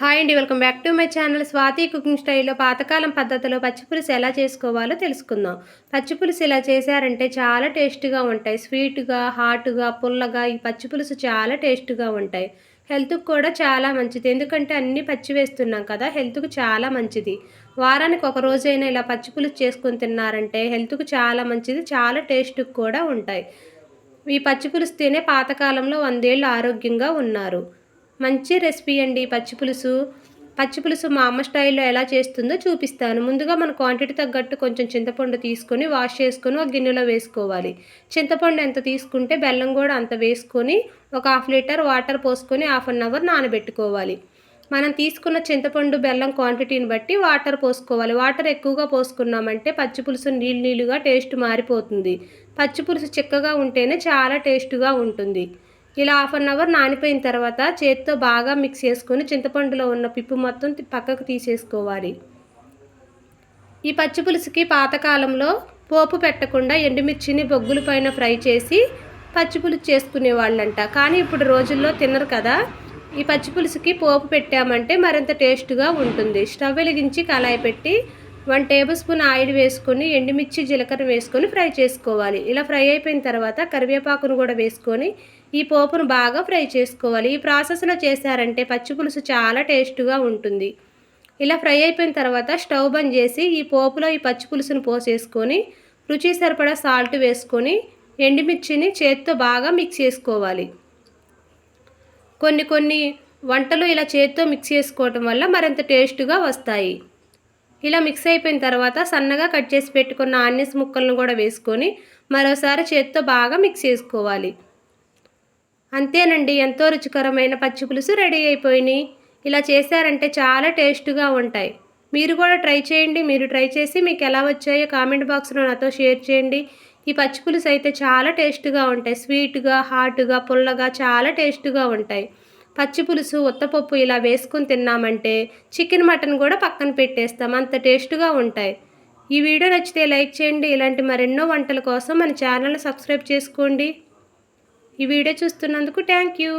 Hi అండి welcome back to my channel. Swathi cooking స్టైల్లో పాతకాలం పద్ధతిలో పచ్చిపులుసు ఎలా చేసుకోవాలో తెలుసుకుందాం. పచ్చిపులుసు ఇలా చేశారంటే చాలా టేస్ట్గా ఉంటాయి. స్వీట్గా హాట్గా పుల్లగా ఈ పచ్చిపులుసు చాలా టేస్ట్గా ఉంటాయి. హెల్త్కి కూడా చాలా మంచిది. ఎందుకంటే అన్నీ పచ్చి వేస్తున్నాం కదా హెల్త్కు చాలా మంచిది. వారానికి ఒక రోజైనా ఇలా పచ్చిపులుసు చేసుకొని తిన్నారంటే హెల్త్కు చాలా మంచిది చాలా టేస్ట్కి కూడా ఉంటాయి. ఈ పచ్చిపులుసు తినే పాతకాలంలో వందేళ్ళు ఆరోగ్యంగా ఉన్నారు. మంచి రెసిపీ అండి. పచ్చి పులుసు. పచ్చి పులుసు మా అమ్మ స్టైల్లో ఎలా చేస్తుందో చూపిస్తాను. ముందుగా మన క్వాంటిటీ తగ్గట్టు కొంచెం చింతపండు తీసుకొని వాష్ చేసుకొని ఒక గిన్నెలో వేసుకోవాలి. చింతపండు ఎంత తీసుకుంటే బెల్లం కూడా అంత వేసుకొని ఒక హాఫ్ లీటర్ వాటర్ పోసుకొని హాఫ్ అన్ అవర్ నానబెట్టుకోవాలి. మనం తీసుకున్న చింతపండు బెల్లం క్వాంటిటీని బట్టి వాటర్ పోసుకోవాలి. వాటర్ ఎక్కువగా పోసుకున్నామంటే పచ్చి పులుసు నీళ్ళు నీళ్ళుగా టేస్ట్ మారిపోతుంది. పచ్చి పులుసు చిక్కగా ఉంటేనే చాలా టేస్ట్గా ఉంటుంది. ఇలా హాఫ్ అన్ అవర్ నానిపోయిన తర్వాత చేతితో బాగా మిక్స్ చేసుకొని చింతపండులో ఉన్న పిప్పు మొత్తం పక్కకు తీసేసుకోవాలి. ఈ పచ్చి పులుసుకి పాతకాలంలో పోపు పెట్టకుండా ఎండుమిర్చిని బొగ్గుల పైన ఫ్రై చేసి పచ్చి పులుసు చేసుకునేవాళ్ళంట. కానీ ఇప్పుడు రోజుల్లో తినరు కదా. ఈ పచ్చి పులుసుకి పోపు పెట్టామంటే మరింత టేస్ట్గా ఉంటుంది. స్టవ్ వెలిగించి కళాయి పెట్టి వన్ టేబుల్ స్పూన్ ఆయిల్ వేసుకొని ఎండుమిర్చి జీలకర్ర వేసుకొని ఫ్రై చేసుకోవాలి. ఇలా ఫ్రై అయిపోయిన తర్వాత కరివేపాకును కూడా వేసుకొని ఈ పోపును బాగా ఫ్రై చేసుకోవాలి. ఈ ప్రాసెస్లో చేశారంటే పచ్చి పులుసు చాలా టేస్ట్గా ఉంటుంది. ఇలా ఫ్రై అయిపోయిన తర్వాత స్టవ్ బంద్ చేసి ఈ పోపులో ఈ పచ్చి పులుసును పోసేసుకొని రుచి సరిపడా సాల్ట్ వేసుకొని ఎండుమిర్చిని చేత్తో బాగా మిక్స్ చేసుకోవాలి. కొన్ని కొన్ని వంటలు ఇలా చేత్తో మిక్స్ చేసుకోవటం వల్ల మరింత టేస్ట్గా వస్తాయి. ఇలా మిక్స్ అయిపోయిన తర్వాత సన్నగా కట్ చేసి పెట్టుకున్న ఆనియన్స్ ముక్కలను కూడా వేసుకొని మరోసారి చేతితో బాగా మిక్స్ చేసుకోవాలి. అంతేనండి ఎంతో రుచికరమైన పచ్చి పులుసు రెడీ అయిపోయినాయి. ఇలా చేశారంటే చాలా టేస్ట్గా ఉంటాయి. మీరు కూడా ట్రై చేయండి మీరు ట్రై చేసి మీకు ఎలా వచ్చాయో కామెంట్ బాక్స్లో నాతో షేర్ చేయండి. ఈ పచ్చి పులుసు అయితే చాలా టేస్ట్గా ఉంటాయి. స్వీట్గా హాట్గా పుల్లగా చాలా టేస్ట్గా ఉంటాయి. పచ్చి పులుసు ఉత్తపప్పు ఇలా వేసుకొని తిన్నామంటే చికెన్ మటన్ కూడా పక్కన పెట్టేస్తాం. అంత టేస్ట్గా ఉంటాయి. ఈ వీడియో నచ్చితే లైక్ చేయండి. ఇలాంటి మరెన్నో వంటల కోసం మన ఛానల్ సబ్స్క్రైబ్ చేసుకోండి. ఈ వీడియో చూస్తున్నందుకు థ్యాంక్ యూ.